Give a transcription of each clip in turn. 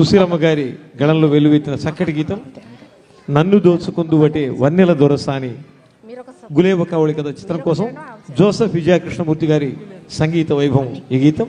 సుశీలమ్మ గారి గళంలో వెలువెత్తిన చక్కటి గీతం నన్ను దోచుకుందు వటే వన్నెల దొరసాని గులేబ కావళి కథ చిత్రం కోసం జోసఫ్ విజయకృష్ణమూర్తి గారి సంగీత వైభవం ఈ గీతం.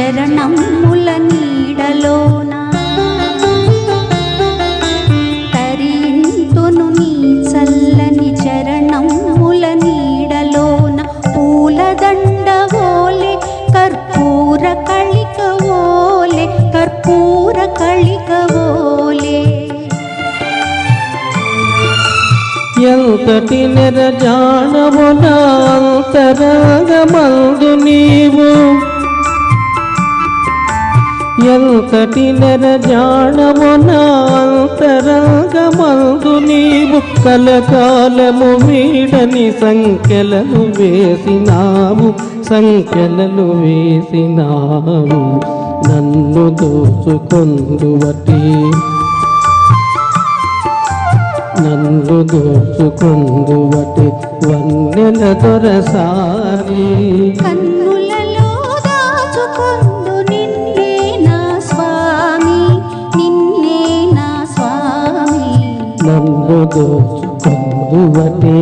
చరణముల నీడలోన తరింతును నీ చల్లని చరణముల నీడలోన పూలదండ ఓలే కర్పూర కళిక ఓలే కర్పూర కళిక ఓలే ఎంతటి నెరజానము నాంతరంగమందు నీవు ఎంతటి నెరజానము నాంతరంగమందు నీవు కలకాలము వీడని సంఖ్యలను వేసినావు సంఖ్యలను వేసినావు నన్ను దోచుకొందువటి. నన్ను దోచుకుందువటి వన్నెల దొరసారి. కన్నులలో స్వామి